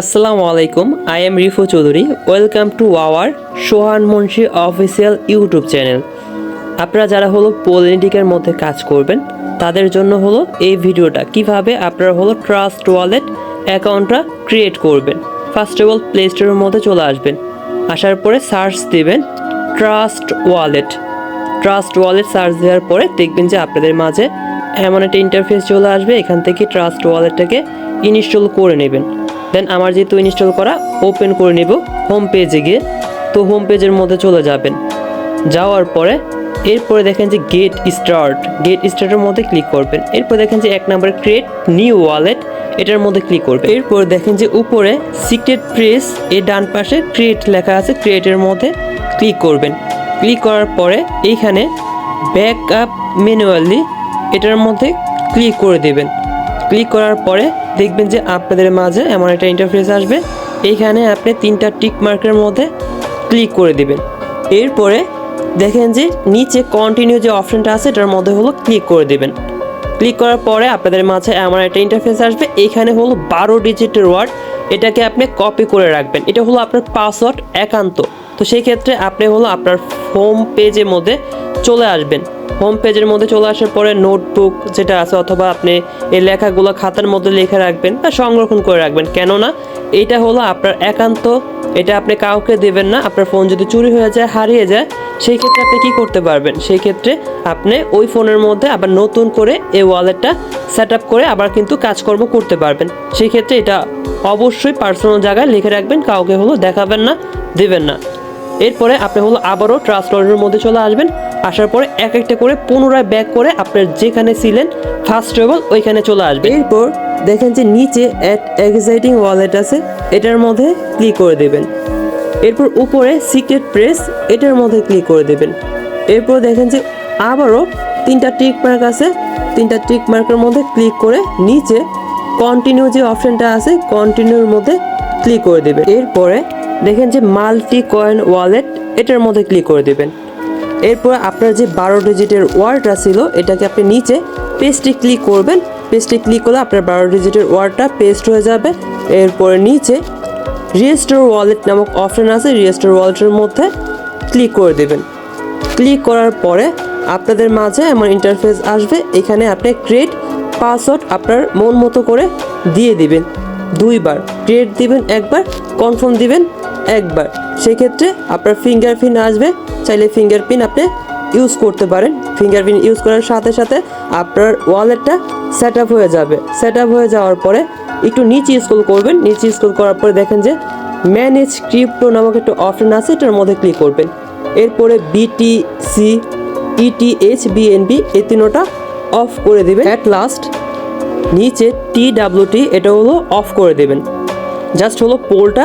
আসসালামু আলাইকুম I am Rifu Chowdhury welcome to our Sohan Munshi official YouTube channel আপনারা যারা হলো পলিটিকের মধ্যে কাজ করবেন, তাদের জন্য হলো এই ভিডিওটা। কীভাবে আপনারা হলো ট্রাস্ট ওয়ালেট অ্যাকাউন্টটা ক্রিয়েট করবেন? ফার্স্ট অফ অল প্লে স্টোরের মধ্যে চলে আসবেন। আসার পরে সার্চ দিবেন trust wallet trust wallet search দেওয়ার পরে দেখবেন যে আপনাদের মাঝে এমন একটা ইন্টারফেস চলে আসবে। এখান থেকে ট্রাস্ট ওয়ালেটটাকে ইনস্টল করে নেবেন। দেন আমার যেহেতু ইনস্টল করা ওপেন করে নেব হোম পেজে গিয়ে, তো হোম পেজের মধ্যে চলে যাবেন। যাওয়ার পরে এরপরে দেখেন যে গেট স্টার্ট গেট স্টার্টের মধ্যে ক্লিক করবেন। এরপর দেখেন যে এক নম্বর ক্রিয়েট নিউ ওয়ালেট এটার মধ্যে ক্লিক করবেন। এরপর দেখেন যে উপরে সিক্রেট প্রেস এর ডান পাশে ক্রিয়েট লেখা আছে ক্রিয়েটের মধ্যে ক্লিক করবেন। ক্লিক করার পরে এইখানে ব্যাক আপ ম্যানুয়ালি এটার মধ্যে ক্লিক করে দেবেন। ক্লিক করার পরে দেখবেন যে আপনাদের মাঝে এমন একটা ইন্টারফেস আসবে। এইখানে আপনি তিনটা টিক মার্কের মধ্যে ক্লিক করে দিবেন। এরপরে দেখেন যে নিচে কন্টিনিউ যে অপশানটা আছে, এটার মধ্যে হলো ক্লিক করে দেবেন। ক্লিক করার পরে আপনাদের মাঝে এমন একটা ইন্টারফেস আসবে, এখানে হলো বারো ডিজিটের ওয়ার্ড এটাকে আপনি কপি করে রাখবেন। এটা হলো আপনার পাসওয়ার্ড একান্ত। তো সেই ক্ষেত্রে আপনি হলো আপনার হোম পেজের মধ্যে চলে আসবেন। হোম পেজের মধ্যে চলে আসার পরে নোটবুক যেটা আছে অথবা আপনি এই লেখাগুলো খাতার মধ্যে লিখে রাখবেন বা সংরক্ষণ করে রাখবেন। কেননা এটা হলো আপনার একান্ত, এটা আপনি কাউকে দেবেন না, আপনার ফোন যদি চুরি হয়ে যায়, হারিয়ে যায়, সেই ক্ষেত্রে আপনি কি করতে পারবেন? সেই ক্ষেত্রে আপনি ওই ফোনের মধ্যে আবার নতুন করে এই ওয়ালেটটা সেট আপ করে আবার কিন্তু কাজকর্ম করতে পারবেন। সেই ক্ষেত্রে এটা অবশ্যই পার্সোনাল জায়গায় লিখে রাখবেন, কাউকে হলো দেখাবেন না, দেবেন না। এরপরে আপনি হলো আবারও ট্রাস্ট ওয়ালেটের মধ্যে চলে আসবেন। আসার পরে এক একটা করে পুনরায় ব্যাক করে আপনার যেখানে ছিলেন ফার্স্ট অল ওইখানে চলে আসবে। এরপর দেখেন যে নিচে অ্যাট এক্সাইটিং ওয়ালেট আছে, এটার মধ্যে ক্লিক করে দেবেন। এরপর উপরে সিক্রেট প্রেস এটার মধ্যে ক্লিক করে দেবেন। এরপর দেখেন যে আবারও তিনটা টিক মার্ক আছে, তিনটা টিক মার্কের মধ্যে ক্লিক করে নিচে কন্টিনিউ যে অপশানটা আছে কন্টিনিউর মধ্যে ক্লিক করে দেবেন। এরপরে দেখেন যে মাল্টি কয়েন ওয়ালেট এটার মধ্যে ক্লিক করে দেবেন। এরপর আপনার যে বারো ডিজিটের ওয়ার্ডটা ছিল, এটাকে আপনি নিচে পেস্টে ক্লিক করবেন। পেস্টে ক্লিক করলে আপনার বারো ডিজিটের ওয়ার্ডটা পেস্ট হয়ে যাবে। এরপরে নিচে রিয়েস্টোর ওয়ালেট নামক অপশান আছে, রিয়েস্টোর ওয়ালেটের মধ্যে ক্লিক করে দেবেন। ক্লিক করার পরে আপনাদের মাঝে এমন ইন্টারফেস আসবে, এখানে আপনি ক্রিয়েট পাসওয়ার্ড আপনার মন মতো করে দিয়ে দিবেন। দুইবার ক্রিয়েট দিবেন একবার কনফার্ম দিবেন একবার। সেক্ষেত্রে আপনার ফিঙ্গারপ্রিন্ট আসবে। চাইলে ফিঙ্গারপ্রিন্ট আপনি ইউজ করতে পারেন। ফিঙ্গারপ্রিন্ট ইউজ করার সাথে সাথে আপনার ওয়ালেটটা সেট আপ হয়ে যাবে। সেট আপ হয়ে যাওয়ার পরে একটু নিচে স্ক্রল করবেন। নিচে স্ক্রল করার পরে দেখেন যে ম্যানেজ ক্রিপ্টো নামক একটা অপশন আছে, এটার মধ্যে ক্লিক করবেন। এরপরে বিটিসি ইটিএইচ বিএনবি এই তিনোটা অফ করে দেবেন। অ্যাট লাস্ট নিচে টি ডাব্লিউটি এটা হলো অফ করে দেবেন। জাস্ট হলো পোলটা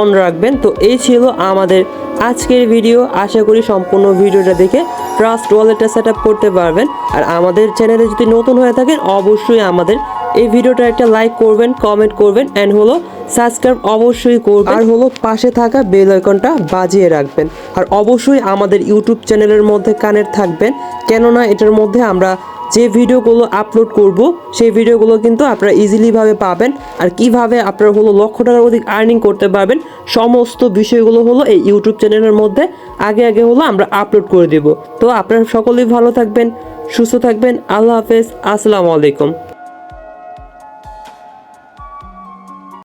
অন রাখবেন। তো এই ছিল আমাদের আজকের ভিডিও, আশা করি সম্পূর্ণ ভিডিওটা দেখে ট্রাস্ট ওয়ালেটটা সেট করতে পারবেন। আর আমাদের চ্যানেলে যদি নতুন হয়ে থাকেন, অবশ্যই আমাদের এই ভিডিওটা একটা লাইক করবেন কমেন্ট করবেন অ্যান্ড হলো সাবস্ক্রাইব অবশ্যই করবেন। আর হলো পাশে থাকা বেল আইকনটা বাজিয়ে রাখবেন। আর অবশ্যই আমাদের ইউটিউব চ্যানেলের মধ্যে কানেক্ট থাকবেন। কেননা এটার মধ্যে আমরা যে ভিডিওগুলো আপলোড করব, সেই ভিডিওগুলো কিন্তু আপনারা ইজিলিভাবে পাবেন। আর কীভাবে আপনারা হলো লক্ষ টাকার অধিক আর্নিং করতে পারবেন, সমস্ত বিষয়গুলো হলো এই ইউটিউব চ্যানেলের মধ্যে আগে আগে হলো আমরা আপলোড করে দেব। তো আপনারা সকলেই ভালো থাকবেন, সুস্থ থাকবেন, আল্লাহ হাফেজ, আসসালামু আলাইকুম।